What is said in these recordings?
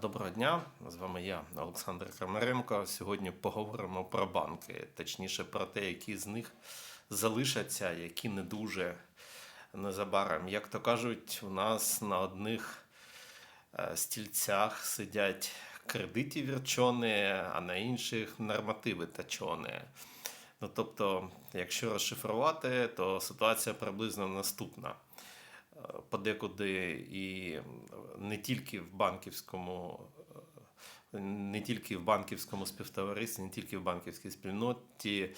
Доброго дня, з вами я, Олександр Крамаренко. Сьогодні поговоримо про банки, точніше про те, які з них залишаться, які не дуже незабаром. Як то кажуть, у нас на одних е, стільцях сидять кредиті вірчони, а на інших нормативи тачони. Ну, тобто, якщо розшифрувати, то ситуація приблизно наступна подекуди і не тільки в банківському, е, не тільки в банківському співтоваристві, не тільки в банківській спільноті.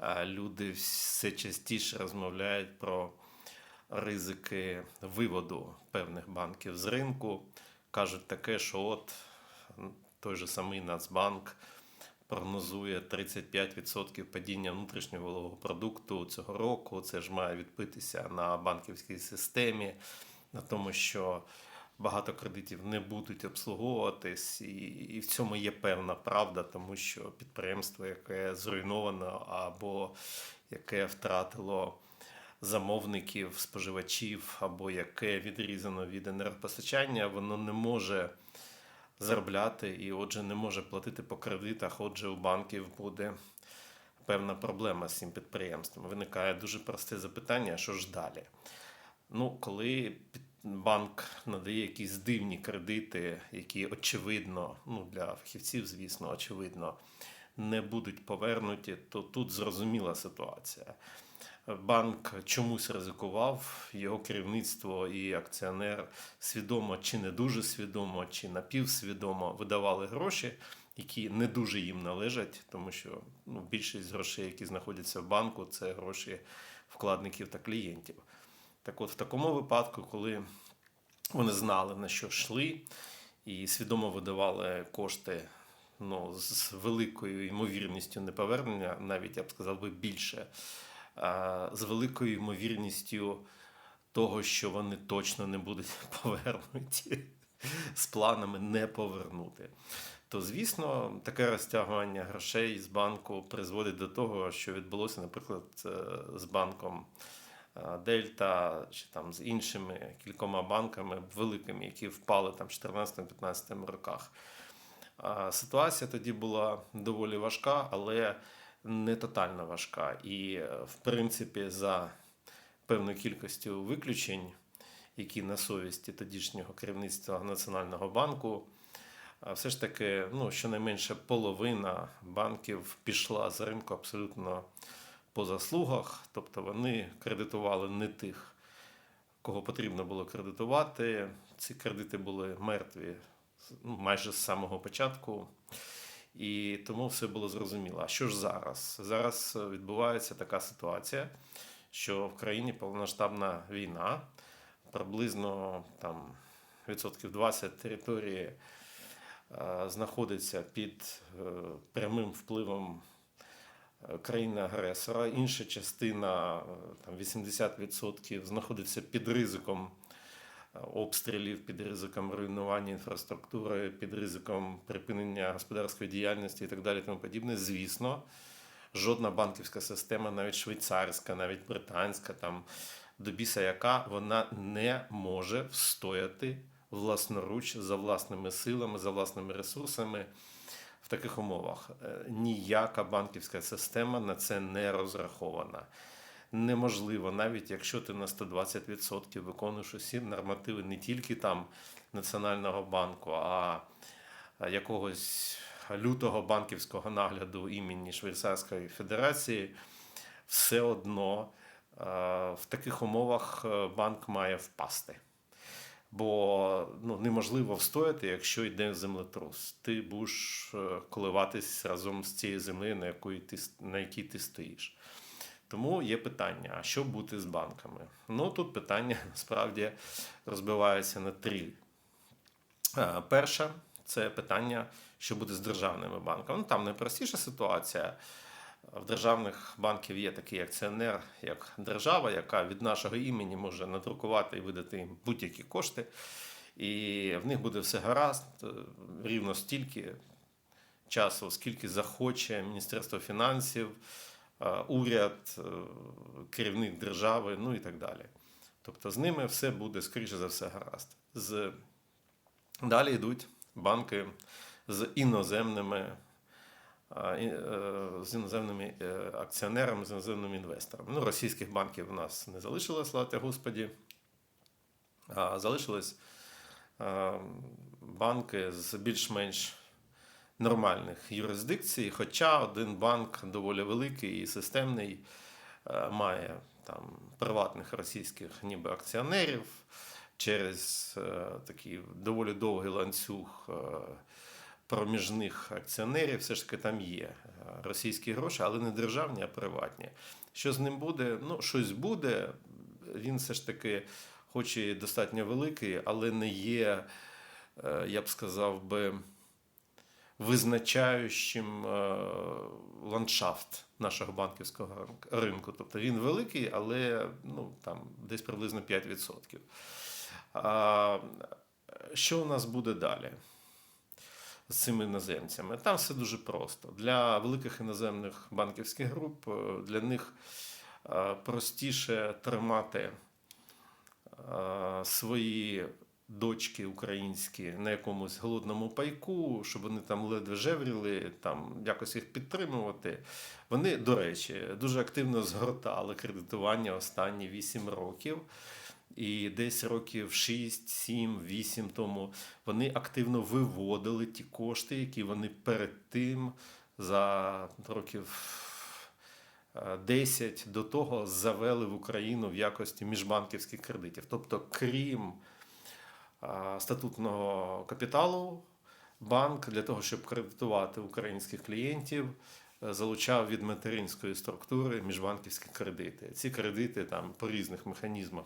е, Люди все частіше розмовляють про ризики виводу певних банків з ринку. Кажуть таке, що от той же самий Нацбанк прогнозує 35% падіння внутрішнього валового продукту цього року. Це ж має відбитися на банківській системі, на тому, що багато кредитів не будуть обслуговуватись, і, і в цьому є певна правда, тому що підприємство, яке зруйновано або яке втратило. Замовників, споживачів або яке відрізано від енергопостачання, воно не може заробляти і, отже, не може платити по кредитах. Отже, у банків буде певна проблема з цим підприємством. Виникає дуже просте запитання: що ж далі? Ну, коли банк надає якісь дивні кредити, які очевидно, ну для фахівців, звісно, очевидно, не будуть повернуті, то тут зрозуміла ситуація. Банк чомусь ризикував, його керівництво і акціонер свідомо чи не дуже свідомо, чи напівсвідомо видавали гроші, які не дуже їм належать, тому що ну, більшість грошей, які знаходяться в банку, це гроші вкладників та клієнтів. Так от, в такому випадку, коли вони знали, на що йшли, і свідомо видавали кошти ну, з великою ймовірністю неповернення, навіть я б сказав би більше, з великою ймовірністю того, що вони точно не будуть повернуті з планами не повернути. То, звісно, таке розтягування грошей з банку призводить до того, що відбулося, наприклад, е, з банком е, Дельта чи там з іншими кількома банками великими, які впали там в 14-15 роках. Ситуація тоді була доволі важка, але не тотально важка. І, е, в принципі, за певною кількістю виключень, які на совісті тодішнього керівництва Національного банку, все ж таки, ну, щонайменше половина банків пішла з ринку абсолютно по заслугах, тобто вони кредитували не тих, кого потрібно було кредитувати. Ці кредити були мертві ну, майже з самого початку. І тому все було зрозуміло. А що ж зараз? Зараз відбувається така ситуація, що в країні повномасштабна війна, приблизно там відсотків 20 території е, знаходиться під е, прямим впливом е, країни-агресора. Інша частина, е, там 80%, знаходиться під ризиком е, обстрілів, під ризиком руйнування інфраструктури, під ризиком припинення господарської діяльності і так далі. Тому подібне. Звісно, жодна банківська система, навіть швейцарська, навіть британська, там до біса яка вона не може встояти власноруч за власними силами, за власними ресурсами. В таких умовах Е, ніяка банківська система на це не розрахована. Неможливо, навіть якщо ти на 120% виконуєш усі нормативи не тільки там Національного банку, а якогось лютого банківського нагляду імені Швейцарської Федерації, все одно е, в таких умовах е, банк має впасти. Бо ну, неможливо встояти, якщо йде землетрус. Ти будеш е, коливатись разом з цією землею, на, якої ти, на якій ти стоїш. Тому є питання: а що бути з банками? Ну тут питання насправді розбивається на три. Е, Перше це питання, що буде з державними банками. Ну там найпростіша ситуація. В державних банків є такий акціонер, як держава, яка від нашого імені може надрукувати і видати їм будь-які кошти, і в них буде все гаразд е, рівно стільки часу, скільки захоче Міністерство фінансів, уряд, е, керівник держави, ну і так далі. Тобто з ними все буде, скоріше за все, гаразд. З Далі йдуть банки з іноземними, е, з іноземними е, акціонерами, з іноземними інвесторами. Ну, російських банків у нас не залишилось, слава Господі. А залишились е, банки з більш-менш нормальних юрисдикцій, хоча один банк доволі великий і системний е, має там приватних російських ніби акціонерів через е, такий доволі довгий ланцюг е, проміжних акціонерів. Все ж таки там є російські гроші, але не державні, а приватні. Що з ним буде? Ну, щось буде. Він все ж таки, хоч і достатньо великий, але не є, я б сказав би, визначаючим е, ландшафт нашого банківського ринку-. Тобто він великий, але ну, там, десь приблизно 5%. А, що у нас буде далі? З цими іноземцями. Там все дуже просто. Для великих іноземних банківських груп е, для них е, простіше тримати свої дочки українські на якомусь голодному пайку, щоб вони там ледве жевріли, там якось їх підтримувати. Вони, до речі, дуже активно згортали кредитування останні 8 років. І десь років 6, 7, 8 тому вони активно виводили ті кошти, які вони перед тим за років е, 10 до того завели в Україну в якості міжбанківських кредитів. Тобто, крім статутного капіталу, банк для того, щоб кредитувати українських клієнтів, е, залучав від материнської структури міжбанківські кредити. Ці кредити там по різних механізмах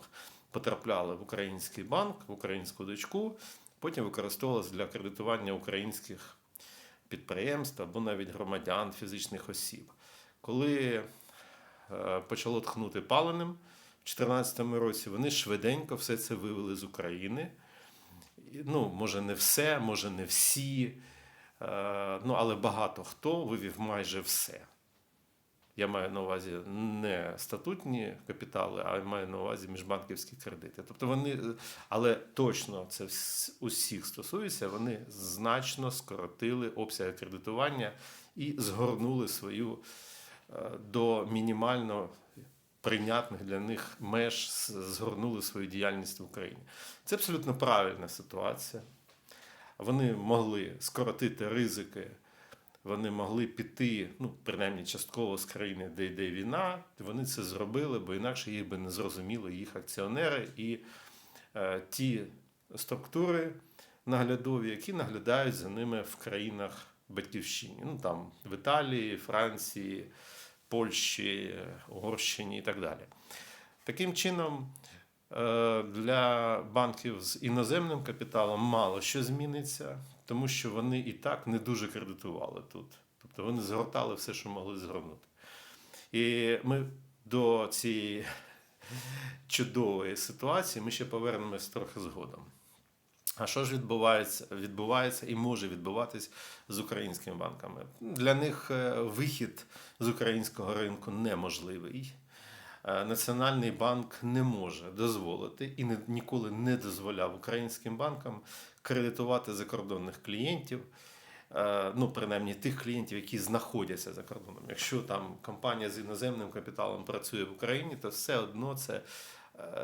потрапляли в український банк, в українську дочку, потім використовувалися для кредитування українських підприємств або навіть громадян, фізичних осіб. Коли е, почало тхнути паленим в 2014 році, вони швиденько все це вивели з України. Ну, може, не все, може, не всі, е, ну, але багато хто вивів майже все. Я маю на увазі не статутні капітали, а маю на увазі міжбанківські кредити. Тобто вони, але точно це усіх стосується, вони значно скоротили обсяги кредитування і згорнули свою е, до мінімально прийнятних для них меж, згорнули свою діяльність в Україні. Це абсолютно правильна ситуація. Вони могли скоротити ризики вони могли піти, ну, принаймні частково з країни, де йде війна. Вони це зробили, бо інакше їх би не зрозуміли їх акціонери і е, ті структури наглядові, які наглядають за ними в країнах батьківщині. Ну там в Італії, Франції, Польщі, Угорщині і так далі. Таким чином, е, для банків з іноземним капіталом мало що зміниться, тому що вони і так не дуже кредитували тут. Тобто вони згортали все, що могли згорнути. І ми до цієї чудової ситуації ми ще повернемось трохи згодом. А що ж відбувається, відбувається і може відбуватись з українськими банками? Для них е, вихід з українського ринку неможливий. Е, Національний банк не може дозволити і ніколи не дозволяв українським банкам кредитувати закордонних клієнтів. Е, Ну, принаймні тих клієнтів, які знаходяться за кордоном. Якщо там компанія з іноземним капіталом працює в Україні, то все одно це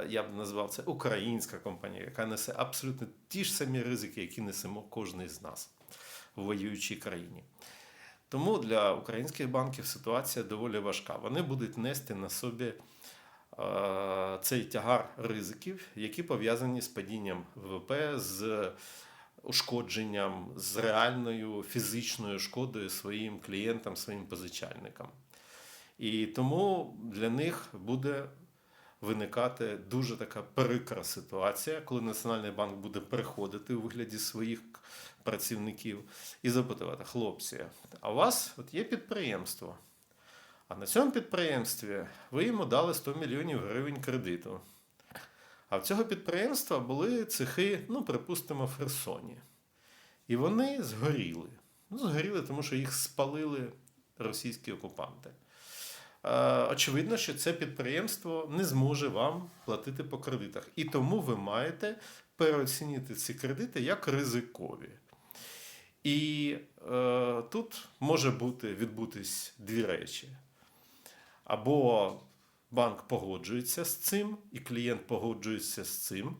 я б назвав це українська компанія, яка несе абсолютно ті ж самі ризики, які несемо кожен з нас в воюючій країні. Тому для українських банків ситуація доволі важка. Вони будуть нести на собі е, цей тягар ризиків, які пов'язані з падінням ВВП, з ушкодженням, з реальною фізичною шкодою своїм клієнтам, своїм позичальникам. І тому для них буде виникати дуже така прикра ситуація, коли Національний банк буде приходити у вигляді своїх працівників і запитувати, хлопці, а у вас от є підприємство? А на цьому підприємстві ви йому дали 100 мільйонів гривень кредиту. А в цього підприємства були цехи, ну, припустимо, в Херсоні. І вони згоріли. Ну, згоріли, тому що їх спалили російські окупанти. Е, Очевидно, що це підприємство не зможе вам платити по кредитах. І тому ви маєте переоцінити ці кредити як ризикові. І е, тут може бути відбутись дві речі. Або банк погоджується з цим, і клієнт погоджується з цим.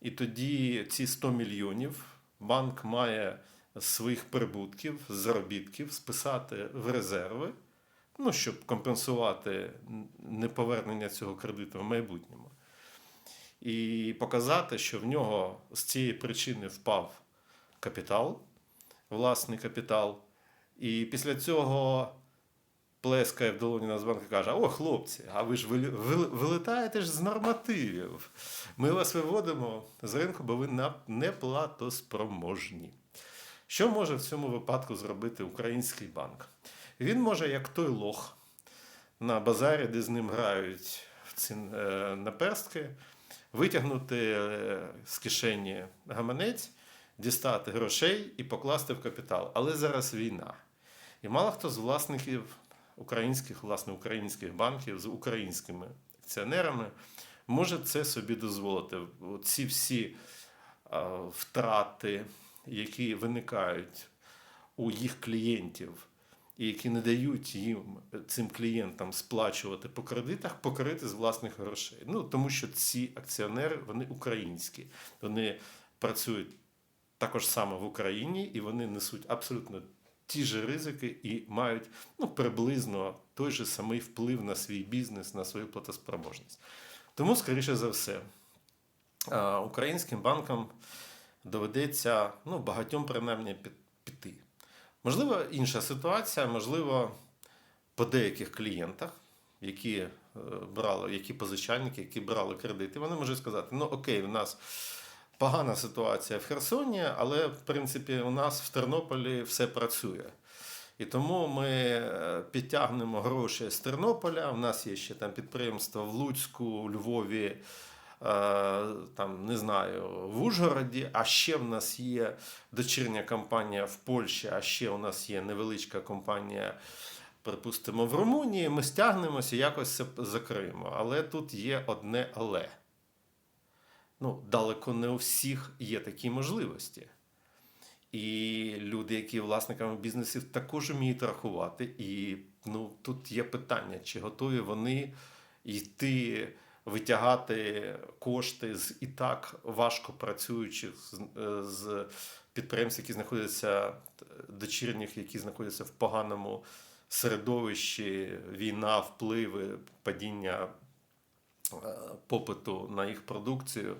І тоді ці 100 мільйонів банк має з своїх прибутків, заробітків списати в резерви, ну, щоб компенсувати неповернення цього кредиту в майбутньому. І показати, що в нього з цієї причини впав капітал, власний капітал. І після цього плескає в долоні Нацбанк і каже: О, хлопці, а ви ж вили- ж з нормативів. Ми вас виводимо з ринку, бо ви неплатоспроможні. Що може в цьому випадку зробити український банк? Він може, як той лох на базарі, де з ним грають в ці е, наперстки, витягнути е, з кишені гаманець, дістати грошей і покласти в капітал. Але зараз війна. І мало хто з власників українських, власне, українських банків з українськими акціонерами може це собі дозволити. Ці всі е, втрати, які виникають у їх клієнтів, і які не дають їм цим клієнтам сплачувати по кредитах, покрити з власних грошей. Ну тому що ці акціонери вони українські, вони працюють також саме в Україні, і вони несуть абсолютно ті ж ризики і мають ну, приблизно той же самий вплив на свій бізнес, на свою платоспроможність. Тому, скоріше за все, е, українським банкам доведеться ну, багатьом принаймні під-. Можливо, інша ситуація, можливо, по деяких клієнтах, які е, брали, які позичальники, які брали кредити, вони можуть сказати: ну окей, у нас погана ситуація в Херсоні, але в принципі у нас в Тернополі все працює. І тому ми е, підтягнемо гроші з Тернополя. У нас є ще там підприємства в Луцьку, у Львові, там не знаю, в Ужгороді. А ще в нас є дочірня компанія в Польщі, а ще у нас є невеличка компанія. Припустимо, в Румунії ми стягнемося, якось це закриємо. Але тут є одне але. Ну, далеко не у всіх є такі можливості. І люди, які власниками бізнесів, також вміють рахувати. І ну, тут є питання, чи готові вони йти витягати кошти з і так важко працюючих з, е, з підприємств, які знаходяться е, дочірніх, які знаходяться в поганому середовищі, війна, впливи, падіння е, попиту на їх продукцію.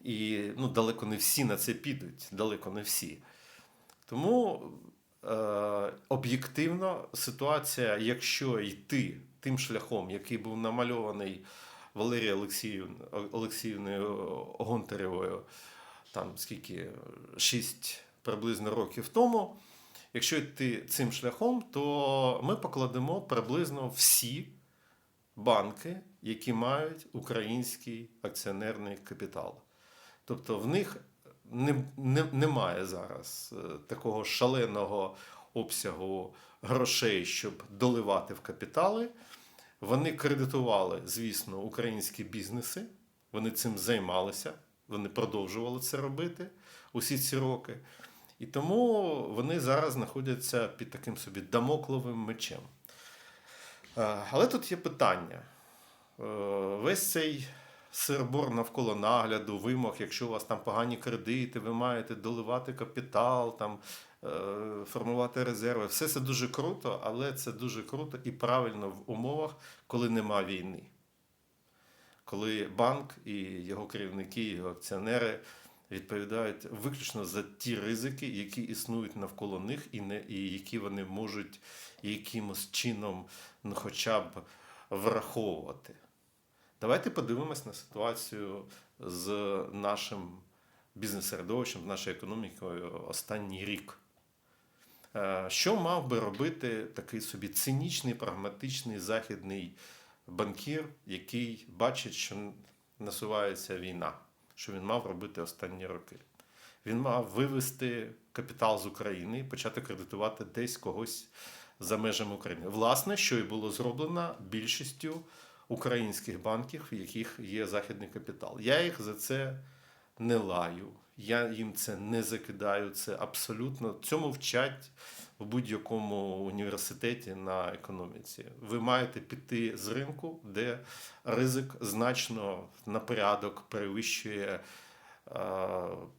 І ну, далеко не всі на це підуть, далеко не всі. Тому е, об'єктивно ситуація, якщо йти тим шляхом, який був намальований Валерією Олексіївною, Олексіївною Гонтаревою, там скільки, 6 приблизно років тому, якщо йти цим шляхом, то ми покладемо приблизно всі банки, які мають український акціонерний капітал. Тобто в них не, не, немає зараз е, такого шаленого обсягу грошей, щоб доливати в капітали. Вони кредитували, звісно, українські бізнеси, вони цим займалися, вони продовжували це робити усі ці роки. І тому вони зараз знаходяться під таким собі дамокловим мечем. Е, Але тут є питання. Е, Весь цей сирбор навколо нагляду, вимог, якщо у вас там погані кредити, ви маєте доливати капітал, там, е, формувати резерви. Все це дуже круто, але це дуже круто і правильно в умовах, коли нема війни. Коли банк і його керівники, його акціонери відповідають виключно за ті ризики, які існують навколо них, і, не, і які вони можуть якимось чином ну, хоча б враховувати. Давайте подивимось на ситуацію з нашим бізнес-середовищем, з нашою економікою останній рік. Е, Що мав би робити такий собі цинічний, прагматичний західний банкір, який бачить, що насувається війна, що він мав робити останні роки? Він мав вивести капітал з України і почати кредитувати десь когось за межами України. Власне, що і було зроблено більшістю українських банків, в яких є західний капітал. Я їх за це не лаю, я їм це не закидаю. Це абсолютно цьому вчать в будь-якому університеті на економіці. Ви маєте піти з ринку, де ризик значно на порядок перевищує е,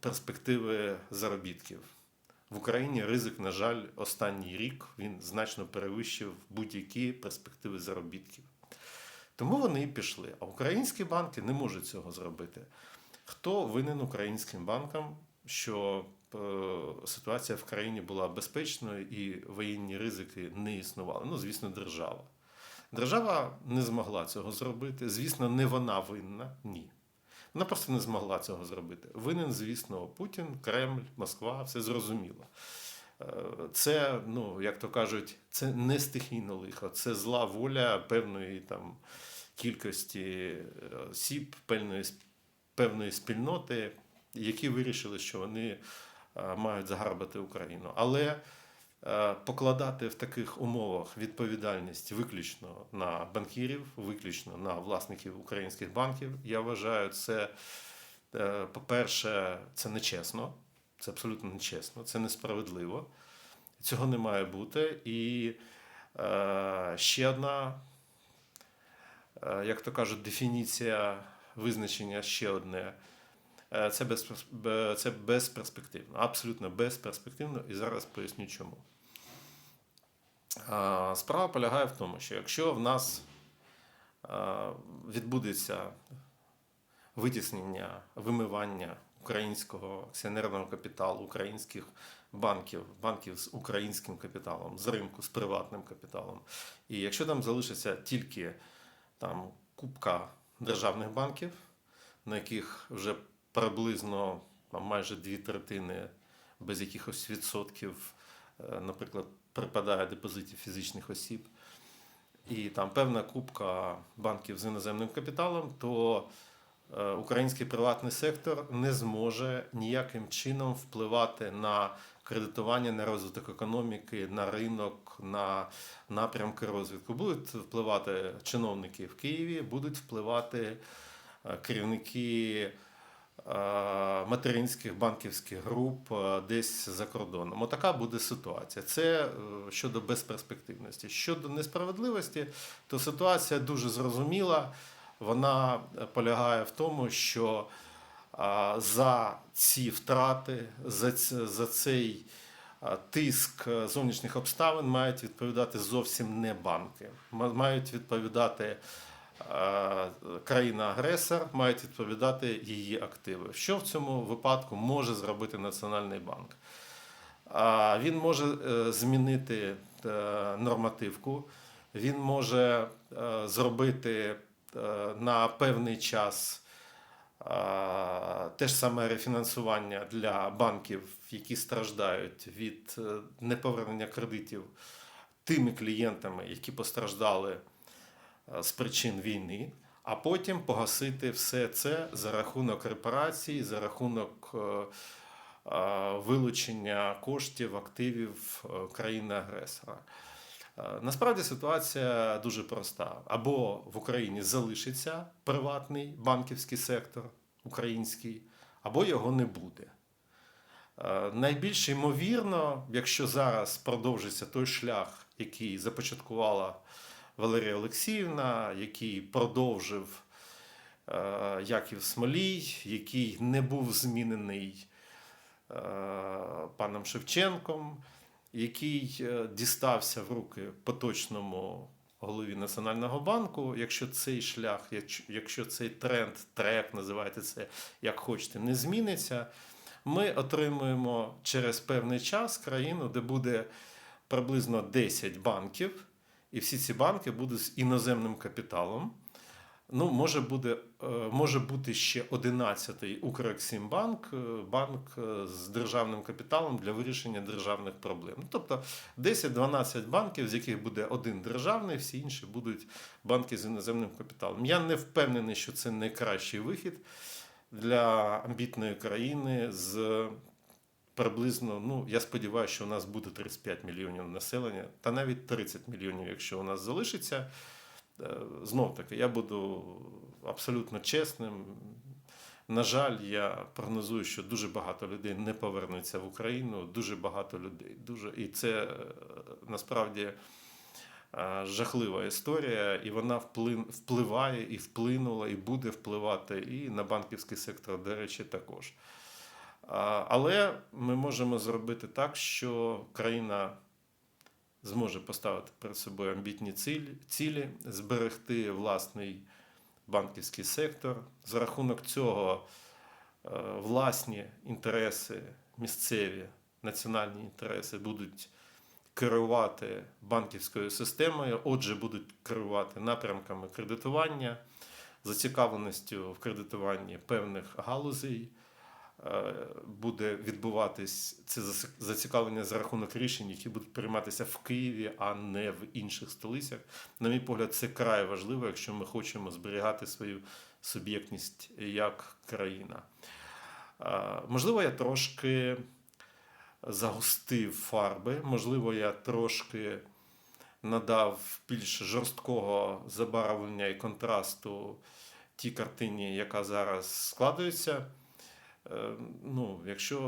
перспективи заробітків. В Україні ризик, на жаль, останній рік він значно перевищив будь-які перспективи заробітків. Тому вони і пішли. А українські банки не можуть цього зробити. Хто винен українським банкам, що е, ситуація в країні була безпечною і воєнні ризики не існували? Ну, звісно, держава. Держава не змогла цього зробити. Звісно, не вона винна, ні. Вона просто не змогла цього зробити. Винен, звісно, Путін, Кремль, Москва, все зрозуміло. Це, ну, як то кажуть, це не стихійне лихо, це зла воля певної там кількості е, осіб, певної, певної спільноти, які вирішили, що вони е, мають загарбати Україну. Але е, покладати в таких умовах відповідальність виключно на банкірів, виключно на власників українських банків, я вважаю, це, по-перше, це нечесно. Це абсолютно нечесно, це несправедливо. Цього не має бути. І е, ще одна, е, як то кажуть, дефініція визначення ще одне. Е, Це, без, бе- це безперспективно, абсолютно безперспективно, і зараз поясню чому. Е, Справа полягає в тому, що якщо в нас е, відбудеться витіснення, вимивання українського акціонерного капіталу, українських банків, банків з українським капіталом, з ринку, з приватним капіталом. І якщо там залишиться тільки там купка державних банків, на яких вже приблизно там, майже дві третини без якихось відсотків, е, наприклад, припадає депозитів фізичних осіб, і там певна купка банків з іноземним капіталом, то український приватний сектор не зможе ніяким чином впливати на кредитування, на розвиток економіки, на ринок, на напрямки розвитку. Будуть впливати чиновники в Києві, будуть впливати е, керівники е, материнських банківських груп е, десь за кордоном. Отака буде ситуація. Це е, щодо безперспективності. Щодо несправедливості, то ситуація дуже зрозуміла. Вона е, полягає в тому, що за ці втрати, за, за цей тиск е, зовнішніх обставин мають відповідати зовсім не банки. Мають відповідати е, країна-агресор, мають відповідати її активи. Що в цьому випадку може зробити Національний банк? Він може змінити нормативку, він може зробити на певний час те ж саме рефінансування для банків, які страждають від е, неповернення кредитів тими клієнтами, які постраждали е, з причин війни, а потім погасити все це за рахунок репарацій, за рахунок е, е, вилучення коштів, активів е, країни-агресора. Е, Насправді ситуація дуже проста: або в Україні залишиться приватний банківський сектор український, або його не буде. Е, Найбільш ймовірно, якщо зараз продовжиться той шлях, який започаткувала Валерія Олексіївна, який продовжив е, Яків Смолій, який не був змінений паном Шевченком, який е, дістався в руки поточному голові Національного банку. Якщо цей шлях, якщо- цей тренд, трек, називайте це як хочете, не зміниться, ми отримуємо через певний час країну, де буде приблизно 10 банків, і всі ці банки будуть з іноземним капіталом. Ну, може, буде, е, може бути ще 11-й Укрексімбанк, е, банк е, з державним капіталом для вирішення державних проблем. Ну, Тобто 10-12 банків, з яких буде один державний, всі інші будуть банки з іноземним капіталом. Я не впевнений, що це найкращий вихід для амбітної країни з приблизно, ну я сподіваюся, що у нас буде 35 мільйонів населення, та навіть 30 мільйонів, якщо у нас залишиться. Знов таки, я буду абсолютно чесним. На жаль, я прогнозую, що дуже багато людей не повернуться в Україну. Дуже багато людей. Дуже і це е, насправді е, жахлива історія, і вона впливає і вплинула, і буде впливати і на банківський сектор, до речі, також. Але ми можемо зробити так, що країна зможе поставити перед собою амбітні цілі, зберегти власний банківський сектор. За рахунок цього е, власні інтереси, місцеві національні інтереси будуть керувати банківською системою, отже, будуть керувати напрямками кредитування, зацікавленістю в кредитуванні певних галузей. Е, Буде відбуватись це зацікавлення за рахунок рішень, які будуть прийматися в Києві, а не в інших столицях. На мій погляд, це край важливо, якщо ми хочемо зберігати свою суб'єктність як країна. Е, Можливо, я трошки загустив фарби, можливо, я трошки надав більш жорсткого забарвлення і контрасту тій картині, яка зараз складується. Е, Ну, якщо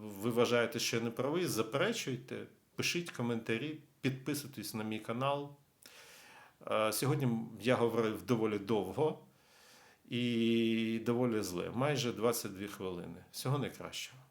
ви вважаєте, що я не правий, заперечуйте, пишіть коментарі, підписуйтесь на мій канал. Е, Сьогодні я говорив доволі довго і доволі зле, майже 22 хвилини. Всього найкращого.